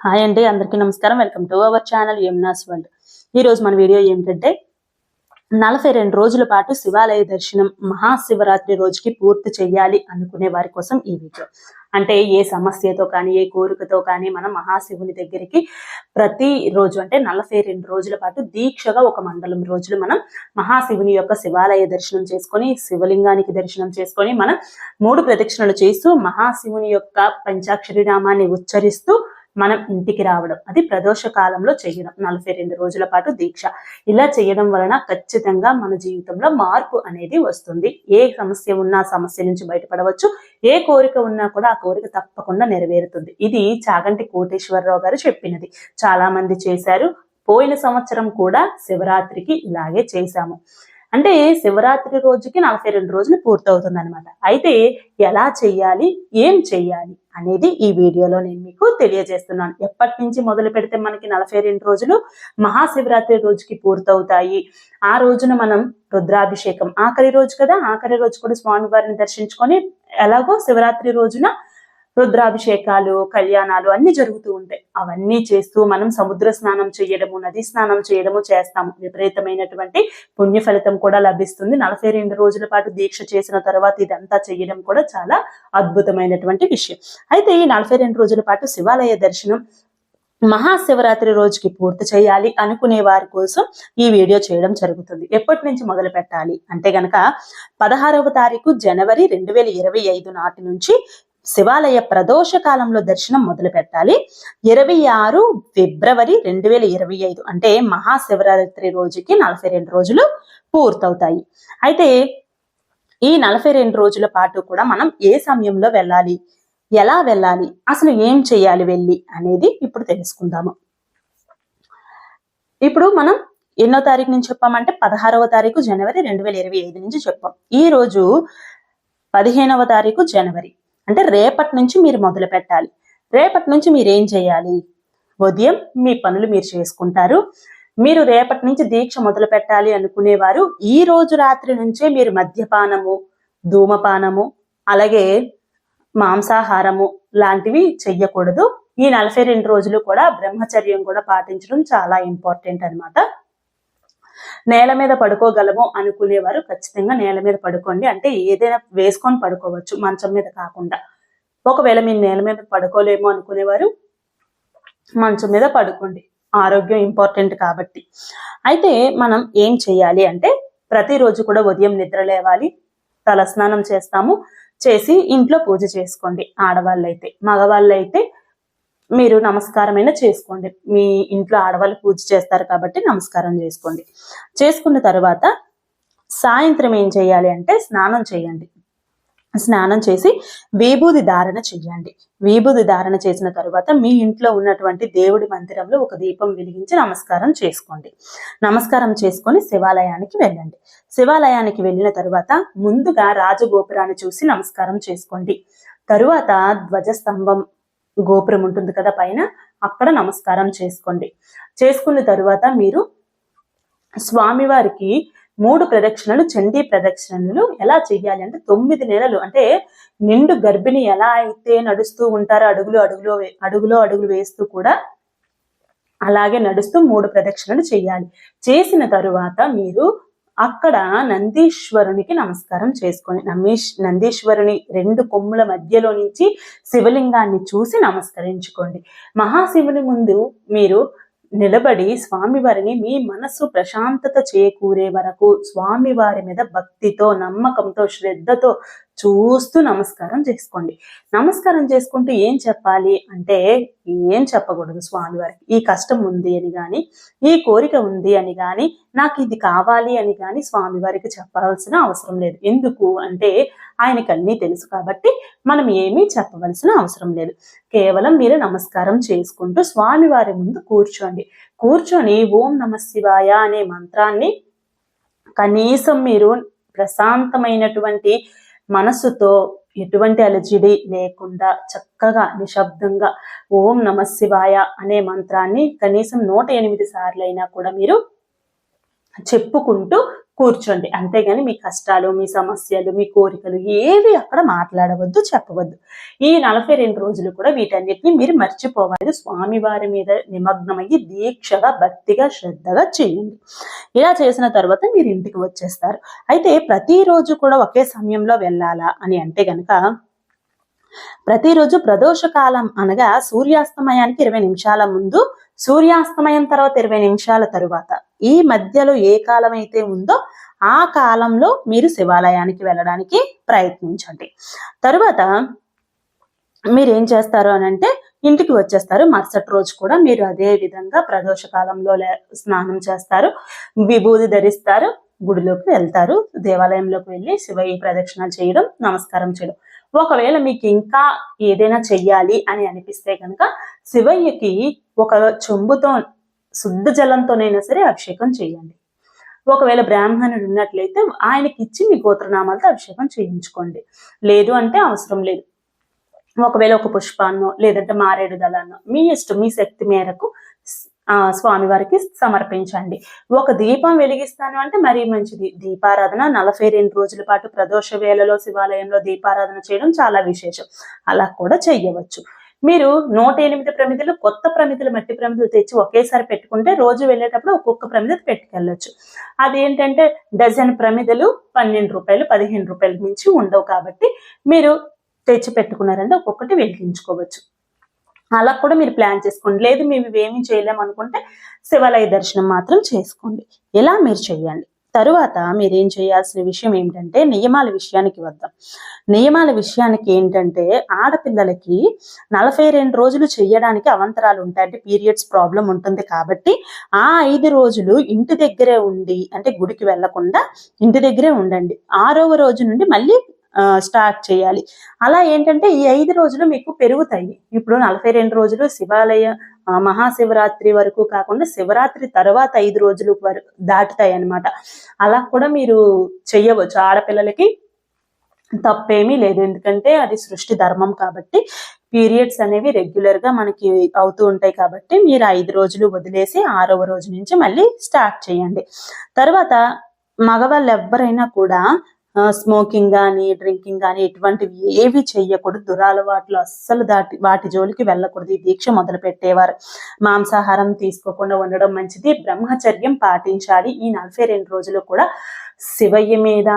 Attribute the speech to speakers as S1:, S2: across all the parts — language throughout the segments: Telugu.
S1: హాయ్ అండి అందరికీ నమస్కారం. Welcome to our channel Yamuna's world. ఈ రోజు మన వీడియో ఏమిటంటే నలభై రెండు రోజుల పాటు శివాలయ దర్శనం మహాశివరాత్రి రోజుకి పూర్తి చేయాలి అనుకునే వారి కోసం ఈ వీడియో. అంటే ఏ సమస్యతో కానీ ఏ కోరికతో కానీ మనం మహాశివుని దగ్గరికి ప్రతి రోజు అంటే నలభై రెండు రోజుల పాటు దీక్షగా ఒక మండలం రోజులు మనం మహాశివుని యొక్క శివాలయ దర్శనం చేసుకొని శివలింగానికి దర్శనం చేసుకొని మనం మూడు ప్రదక్షిణలు చేస్తూ మహాశివుని యొక్క పంచాక్షరి నామాన్ని ఉచ్చరిస్తూ మనం ఇంటికి రావడం. అది ప్రదోష కాలంలో చేయడం. నలభై రెండు రోజుల పాటు దీక్ష. ఇలా చేయడం వలన ఖచ్చితంగా మన జీవితంలో మార్పు అనేది వస్తుంది. ఏ సమస్య ఉన్నా సమస్య నుంచి బయటపడవచ్చు. ఏ కోరిక ఉన్నా కూడా ఆ కోరిక తప్పకుండా నెరవేరుతుంది. ఇది చాగంటి కోటేశ్వరరావు గారు చెప్పినది. చాలా మంది చేశారు. పోయిన సంవత్సరం కూడా శివరాత్రికి ఇలాగే చేశాము. అంటే శివరాత్రి రోజుకి నలభై రెండు రోజులు పూర్తవుతుంది అనమాట అయితే ఎలా చెయ్యాలి? ఏం చెయ్యాలి? అనేది ఈ వీడియోలో నేను మీకు తెలియజేస్తున్నాను. ఎప్పటి నుంచి మొదలు పెడితే మనకి నలభై రెండు రోజులు మహాశివరాత్రి రోజుకి పూర్తవుతాయి. ఆ రోజున మనం రుద్రాభిషేకం ఆఖరి రోజు కదా? ఆఖరి రోజు కూడా స్వామివారిని దర్శించుకొని ఎలాగో శివరాత్రి రోజున రుద్రాభిషేకాలు కళ్యాణాలు అన్ని జరుగుతూ ఉంటాయి. అవన్నీ చేస్తూ మనం సముద్ర స్నానం చేయడము నది స్నానం చేయడము చేస్తాము. విపరీతమైనటువంటి పుణ్య ఫలితం కూడా లభిస్తుంది. నలభై రెండు రోజుల పాటు దీక్ష చేసిన తర్వాత ఇదంతా చేయడం కూడా చాలా అద్భుతమైనటువంటి విషయం. అయితే ఈ నలభై రెండు రోజుల పాటు శివాలయ దర్శనం మహాశివరాత్రి రోజుకి పూర్తి చేయాలి అనుకునే వారి కోసం ఈ వీడియో చేయడం జరుగుతుంది. ఎప్పటి నుంచి మొదలు పెట్టాలి? అంటే గనక పదహారవ తారీఖు జనవరి రెండు వేల ఇరవై ఐదు నాటి నుంచి శివాలయ ప్రదోష కాలంలో దర్శనం మొదలు పెట్టాలి. ఇరవై ఆరు ఫిబ్రవరి రెండు వేల ఇరవై ఐదు అంటే మహాశివరాత్రి రోజుకి నలభై రెండు రోజులు పూర్తవుతాయి. అయితే ఈ నలభై రెండు రోజుల పాటు కూడా మనం ఏ సమయంలో వెళ్ళాలి? ఎలా వెళ్ళాలి? అసలు ఏం చేయాలి వెళ్ళి? అనేది ఇప్పుడు తెలుసుకుందాము. ఇప్పుడు మనం ఎన్నో తారీఖు నుంచి చెప్పామంటే పదహారవ తారీఖు జనవరి రెండు వేల ఇరవై ఐదు నుంచి చెప్పాం. ఈ రోజు పదిహేనవ తారీఖు జనవరి. అంటే రేపటి నుంచి మీరు మొదలు పెట్టాలి. రేపటి నుంచి మీరు ఏం చేయాలి? ఉదయం మీ పనులు మీరు చేసుకుంటారు. మీరు రేపటి నుంచి దీక్ష మొదలు పెట్టాలి అనుకునేవారు. ఈ రోజు రాత్రి నుంచే మీరు మద్యపానము ధూమపానము అలాగే మాంసాహారము లాంటివి చెయ్యకూడదు. ఈ నలభై రెండు రోజులు కూడా బ్రహ్మచర్యం కూడా పాటించడం చాలా ఇంపార్టెంట్ అన్నమాట. నేల మీద పడుకోగలము అనుకునేవారు ఖచ్చితంగా నేల మీద పడుకోండి. అంటే ఏదైనా వేసుకొని పడుకోవచ్చు మంచం మీద కాకుండా. ఒకవేళ మీరు నేల మీద పడుకోలేము అనుకునేవారు మంచం మీద పడుకోండి. ఆరోగ్యం ఇంపార్టెంట్ కాబట్టి. అయితే మనం ఏం చేయాలి అంటే ప్రతిరోజు కూడా ఉదయం నిద్ర లేవాలి. తలస్నానం చేస్తాము. చేసి ఇంట్లో పూజ చేసుకోండి ఆడవాళ్ళైతే మగవాళ్ళైతే. మీరు నమస్కారమైనా చేసుకోండి. మీ ఇంట్లో ఆడవాళ్ళు పూజ చేస్తారు కాబట్టి నమస్కారం చేసుకోండి. చేసుకున్న తర్వాత సాయంత్రం ఏం చేయాలి అంటే స్నానం చేయండి. స్నానం చేసి విభూది ధారణ చెయ్యండి విభూది ధారణ చేసిన తర్వాత మీ ఇంట్లో ఉన్నటువంటి దేవుడి మందిరంలో ఒక దీపం వెలిగించి నమస్కారం చేసుకోండి. నమస్కారం చేసుకొని శివాలయానికి వెళ్ళండి. శివాలయానికి వెళ్ళిన తర్వాత ముందుగా రాజగోపురాన్ని చూసి నమస్కారం చేసుకోండి. తరువాత ధ్వజస్తంభం గోపురం ఉంటుంది కదా పైన అక్కడ నమస్కారం చేసుకోండి. చేసుకున్న తరువాత మీరు స్వామివారికి మూడు ప్రదక్షిణలు చండీ ప్రదక్షిణలు ఎలా చెయ్యాలి అంటే తొమ్మిది నెలలు అంటే నిండు గర్భిణి ఎలా అయితే నడుస్తూ ఉంటారో అడుగులు అడుగులో అడుగులో అడుగులు వేస్తూ కూడా అలాగే నడుస్తూ మూడు ప్రదక్షిణలు చేయాలి. చేసిన తరువాత మీరు అక్కడ నందీశ్వరునికి నమస్కారం చేసుకోండి నమేష్ నందీశ్వరుని రెండు కొమ్ముల మధ్యలో నుంచి శివలింగాన్ని చూసి నమస్కరించుకోండి. మహాశివుని ముందు మీరు నిలబడి స్వామివారిని మీ మనస్సు ప్రశాంతత చేకూరే వరకు స్వామివారి మీద భక్తితో నమ్మకంతో శ్రద్ధతో చూస్తూ నమస్కారం చేసుకోండి. నమస్కారం చేసుకుంటూ ఏం చెప్పాలి అంటే ఏం చెప్పకూడదు స్వామివారికి ఈ కష్టం ఉంది అని కానీ ఈ కోరిక ఉంది అని కానీ నాకు ఇది కావాలి అని కానీ స్వామివారికి చెప్పాల్సిన అవసరం లేదు. ఎందుకు అంటే ఆయనకు అన్నీ తెలుసు కాబట్టి మనం ఏమీ చెప్పవలసిన అవసరం లేదు. కేవలం మీరు నమస్కారం చేసుకుంటూ స్వామివారి ముందు కూర్చోండి. కూర్చొని ఓం నమ శివాయ అనే మంత్రాన్ని కనీసం మీరు ప్రశాంతమైనటువంటి మనసుతో ఎటువంటి అలజడి లేకుండా చక్కగా నిశ్శబ్దంగా ఓం నమ శివాయ అనే మంత్రాన్ని కనీసం నూట ఎనిమిది సార్లు అయినా కూడా మీరు చెప్పుకుంటూ కూర్చోండి. అంతేగాని మీ కష్టాలు మీ సమస్యలు మీ కోరికలు ఏవి అక్కడ మాట్లాడవద్దు చెప్పవద్దు. ఈ నలభై రెండు రోజులు కూడా వీటన్నిటిని మీరు మర్చిపోవాలి. స్వామివారి మీద నిమగ్నమయ్యి దీక్షగా భక్తిగా శ్రద్ధగా చేయండి. ఇలా చేసిన తర్వాత మీరు ఇంటికి వచ్చేస్తారు. అయితే ప్రతిరోజు కూడా ఒకే సమయంలో వెళ్ళాలా అని అంటే కనుక ప్రతిరోజు ప్రదోష కాలం అనగా సూర్యాస్తమయానికి ఇరవై నిమిషాల ముందు సూర్యాస్తమయం తర్వాత ఇరవై నిమిషాల తరువాత. ఈ మధ్యలో ఏ కాలం అయితే ఉందో ఆ కాలంలో మీరు శివాలయానికి వెళ్ళడానికి ప్రయత్నించండి. తరువాత మీరు ఏం చేస్తారు అని అంటే ఇంటికి వచ్చేస్తారు. మరుసటి రోజు కూడా మీరు అదే విధంగా ప్రదోష కాలంలో స్నానం చేస్తారు. విభూది ధరిస్తారు. గుడిలోకి వెళ్తారు. దేవాలయంలోకి వెళ్ళి శివయ్య ప్రదక్షిణ చేయడం నమస్కారం చేయడం. ఒకవేళ మీకు ఇంకా ఏదైనా చెయ్యాలి అని అనిపిస్తే కనుక శివయ్యకి ఒక చెంబుతో శుద్ధ జలంతోనైనా సరే అభిషేకం చేయండి. ఒకవేళ బ్రాహ్మణుడు ఉన్నట్లయితే ఆయనకి ఇచ్చి మీ గోత్రనామాలతో అభిషేకం చేయించుకోండి. లేదు అంటే అవసరం లేదు. ఒకవేళ ఒక పుష్పాన్నో లేదంటే మారేడు దళాన్నో మీ ఇష్టం మీ శక్తి మేరకు స్వామివారికి సమర్పించండి. ఒక దీపం వెలిగిస్తాను అంటే మరీ మంచిది. దీపారాధన నలభై రెండు రోజుల పాటు ప్రదోష వేళలో శివాలయంలో దీపారాధన చేయడం చాలా విశేషం. అలా కూడా చెయ్యవచ్చు. మీరు నూట ఎనిమిది ప్రమిదలు కొత్త ప్రమిదలు మట్టి ప్రమిదలు తెచ్చి ఒకేసారి పెట్టుకుంటే రోజు వెళ్ళేటప్పుడు ఒక్కొక్క ప్రమిద పెట్టుకెళ్ళచ్చు. అదేంటంటే డజన్ ప్రమిదలు పన్నెండు రూపాయలు పదిహేను రూపాయలు మించి ఉండవు కాబట్టి మీరు తెచ్చి పెట్టుకున్నారంటే ఒక్కొక్కటి వెలిగించుకోవచ్చు. అలా కూడా మీరు ప్లాన్ చేసుకోండి. లేదు మేము ఇవేమీ చేయలేము అనుకుంటే శివాలయ దర్శనం మాత్రం చేసుకోండి. ఇలా మీరు చేయండి తరువాత మీరేం చేయాల్సిన విషయం ఏంటంటే నియమాల విషయానికి వద్దాం. నియమాల విషయానికి ఏంటంటే ఆడపిల్లలకి నలభై రెండు రోజులు చేయడానికి అవంతరాలు ఉంటాయి. అంటే పీరియడ్స్ ప్రాబ్లం ఉంటుంది కాబట్టి ఆ ఐదు రోజులు ఇంటి దగ్గరే ఉండి అంటే గుడికి వెళ్ళకుండా ఇంటి దగ్గరే ఉండండి. ఆరవ రోజు నుండి మళ్ళీ స్టార్ట్ చేయాలి. అలా ఏంటంటే ఈ ఐదు రోజులు మీకు పెరుగుతాయి. ఇప్పుడు నలభై రెండు రోజులు శివాలయ మహాశివరాత్రి వరకు కాకుండా శివరాత్రి తర్వాత ఐదు రోజులు వరకు దాటుతాయి అనమాట అలా కూడా మీరు చెయ్యవచ్చు. ఆడపిల్లలకి తప్పేమీ లేదు. ఎందుకంటే అది సృష్టి ధర్మం కాబట్టి పీరియడ్స్ అనేవి రెగ్యులర్గా మనకి అవుతూ ఉంటాయి కాబట్టి మీరు ఐదు రోజులు వదిలేసి ఆరవ రోజు నుంచి మళ్ళీ స్టార్ట్ చేయండి. తర్వాత మగవాళ్ళు ఎవరైనా కూడా స్మోకింగ్ కానీ డ్రింకింగ్ కానీ ఇటువంటివి ఏవి చేయకూడదు దురాలవాట్లు అస్సలు దాటి వాటి జోలికి వెళ్ళకూడదు. ఈ దీక్ష మొదలు పెట్టేవారు మాంసాహారం తీసుకోకుండా ఉండడం మంచిది. బ్రహ్మచర్యం పాటించాలి. ఈ నలభై రెండు రోజులు కూడా శివయ్య మీద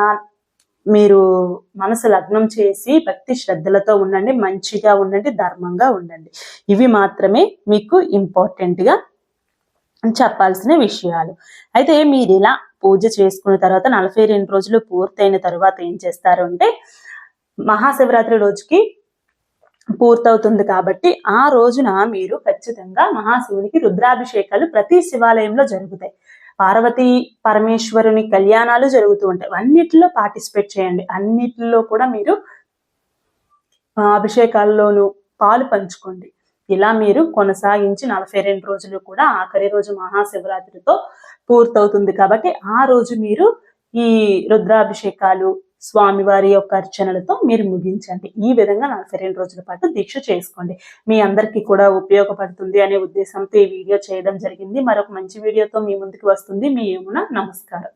S1: మీరు మనసు లగ్నం చేసి భక్తి శ్రద్ధలతో ఉండండి. మంచిగా ఉండండి. ధర్మంగా ఉండండి. ఇవి మాత్రమే మీకు ఇంపార్టెంట్గా చెప్పాల్సిన విషయాలు. అయితే మీరు ఇలా పూజ చేసుకున్న తర్వాత నలభై రెండు రోజులు పూర్తయిన తర్వాత ఏం చేస్తారు అంటే మహాశివరాత్రి రోజుకి పూర్తవుతుంది కాబట్టి ఆ రోజున మీరు ఖచ్చితంగా మహాశివునికి రుద్రాభిషేకాలు ప్రతి శివాలయంలో జరుగుతాయి. పార్వతి పరమేశ్వరుని కళ్యాణాలు జరుగుతూ ఉంటాయి. అన్నిటిలో పార్టిసిపేట్ చేయండి. అన్నిటిలో కూడా మీరు అభిషేకాల్లోనూ పాలు పంచుకోండి. ఇలా మీరు కొనసాగించి నలభై రెండు రోజులు కూడా ఆఖరి రోజు మహాశివరాత్రితో పూర్తవుతుంది కాబట్టి ఆ రోజు మీరు ఈ రుద్రాభిషేకాలు స్వామివారి యొక్క అర్చనలతో మీరు ముగించండి. ఈ విధంగా నలభై రెండు రోజుల పాటు దీక్ష చేసుకోండి. మీ అందరికీ కూడా ఉపయోగపడుతుంది అనే ఉద్దేశంతో ఈ వీడియో చేయడం జరిగింది. మరొక మంచి వీడియోతో మీ ముందుకు వస్తుంది. మీ యమున నమస్కారం.